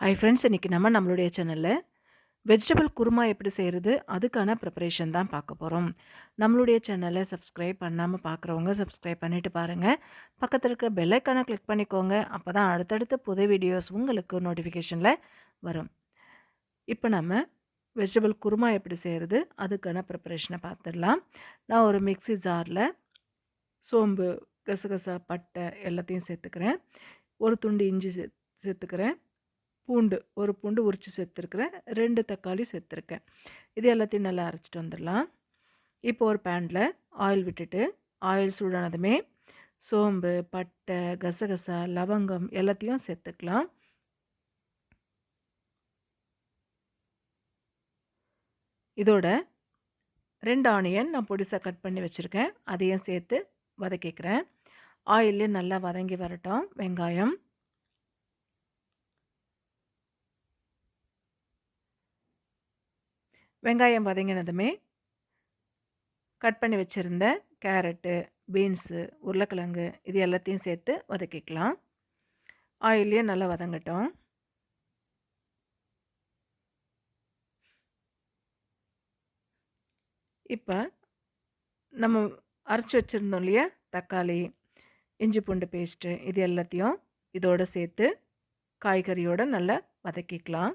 Hi friends இன்றைக்கி நம்ம நம்மளுடைய சேனலில் வெஜிடபிள் குருமா எப்படி செய்கிறது அதுக்கான ப்ரிப்பரேஷன் தான் பார்க்க போகிறோம் நம்மளுடைய சேனலை சப்ஸ்கிரைப் பண்ணாமல் பார்க்குறவங்க சப்ஸ்கிரைப் பண்ணிவிட்டு பாருங்கள் பக்கத்தில் இருக்கிற பெல்லைக்கானை கிளிக் பண்ணிக்கோங்க. அப்போ தான் அடுத்தடுத்த புது வீடியோஸ் உங்களுக்கு நோட்டிஃபிகேஷனில் வரும். இப்போ நம்ம வெஜிடபிள் குருமா எப்படி செய்கிறது அதுக்கான ப்ரிப்பரேஷனை பார்த்துடலாம். நான் ஒரு மிக்ஸி ஜாரில் சோம்பு கசகசா பட்டை எல்லாத்தையும் சேர்த்துக்கிறேன். ஒரு துண்டு இஞ்சி சே சேர்த்துக்கிறேன். பூண்டு ஒரு பூண்டு உரித்து சேர்த்துருக்குறேன். ரெண்டு தக்காளி சேர்த்துருக்கேன். இது எல்லாத்தையும் நல்லா அரைச்சிட்டு வந்துடலாம். இப்போ ஒரு பேனில் ஆயில் விட்டுட்டு ஆயில் சூடானதுமே சோம்பு பட்டை கசகசா லவங்கம் எல்லாத்தையும் சேர்த்துக்கலாம். இதோட ரெண்டு ஆனியன் நான் பொடிசாக கட் பண்ணி வச்சுருக்கேன். அதையும் சேர்த்து வதக்கிக்கிறேன். ஆயிலே நல்லா வதங்கி வரட்டும். வெங்காயம் வெங்காயம் வதங்கினதுமே கட் பண்ணி வச்சுருந்த கேரட்டு பீன்ஸு உருளைக்கிழங்கு இது எல்லாத்தையும் சேர்த்து வதக்கிக்கலாம். ஆயிலே நல்லா வதங்கட்டும். இப்போ நம்ம அரைச்சி வச்சுருந்தோம் இல்லையா? தக்காளி இஞ்சி பூண்டு பேஸ்ட்டு இது எல்லாத்தையும் இதோடு சேர்த்து காய்கறியோடு நல்லா வதக்கிக்கலாம்.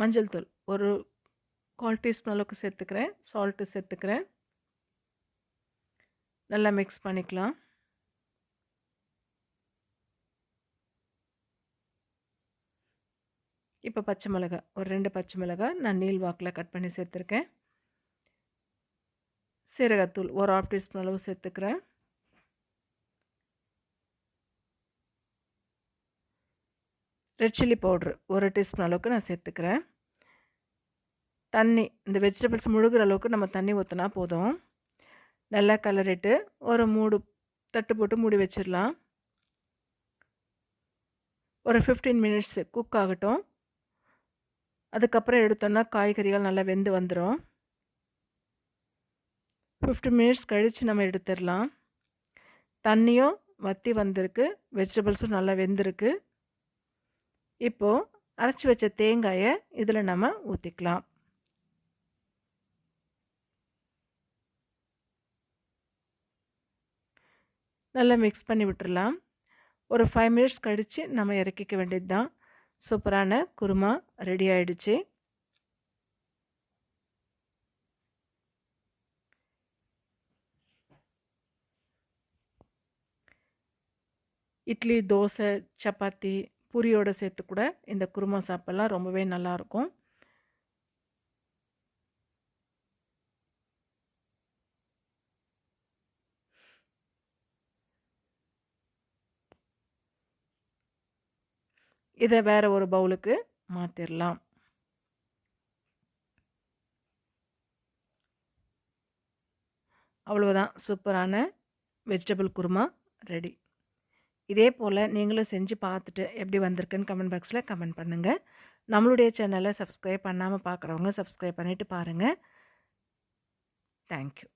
மஞ்சள் தூள். ஒரு கால் டீஸ்பூன் அளவுக்கு சேர்த்துக்கிறேன். சால்ட்டு சேர்த்துக்கிறேன். நல்லா மிக்ஸ் பண்ணிக்கலாம். இப்போ பச்சை மிளகாய். ஒரு ரெண்டு பச்சை மிளகாய் நான் நீல் வாக்கில் கட் பண்ணி சேர்த்துருக்கேன். சீரகத்தூள் ஒரு ஆஃப் டீஸ்பூன் அளவு சேர்த்துக்கிறேன். ரெட் சில்லி பவுட்ரு ஒரு டீஸ்பூன் அளவுக்கு நான் சேர்த்துக்கிறேன். தண்ணி இந்த வெஜிடபிள்ஸ் முழுகிற அளவுக்கு நம்ம தண்ணி ஊற்றினா போதும். நல்லா கலரிட்டு ஒரு மூடு தட்டு போட்டு மூடி வச்சிடலாம். ஒரு ஃபிஃப்டீன் மினிட்ஸ் குக் ஆகட்டும். அதுக்கப்புறம் எடுத்தோன்னா காய்கறிகள் நல்லா வெந்து வந்துடும் ஃபிஃப்டி மினிட்ஸ் கழித்து நம்ம எடுத்துடலாம். தண்ணியும் வற்றி வந்திருக்கு வெஜிடபிள்ஸும் நல்லா வெந்திருக்கு. இப்போது அரைச்சி வச்ச தேங்காயை இதில் நம்ம ஊற்றிக்கலாம் நல்லா மிக்ஸ் பண்ணி விட்டுடலாம் ஒரு ஃபைவ் மினிட்ஸ் கழித்து நம்ம இறக்கிக்க வேண்டியது தான் சூப்பரான குருமா ரெடி ஆயிடுச்சு. இட்லி தோசை சப்பாத்தி பூரியோடு சேர்த்து கூட இந்த குருமா சாப்பிட்லாம் ரொம்பவே நல்லாயிருக்கும் இதை வேறு ஒரு பவுலுக்கு மாற்றிடலாம் அவ்வளோதான் சூப்பரான வெஜிடபிள் குருமா ரெடி. இதே போல் நீங்களும் செஞ்சு பார்த்துட்டு எப்படி வந்திருக்குன்னு கமெண்ட் பாக்ஸில் கமெண்ட் பண்ணுங்கள் நம்மளுடைய சேனலை சப்ஸ்கிரைப் பண்ணாமல் பார்க்குறவங்க சப்ஸ்கிரைப் பண்ணிவிட்டு பாருங்கள் தேங்க்யூ.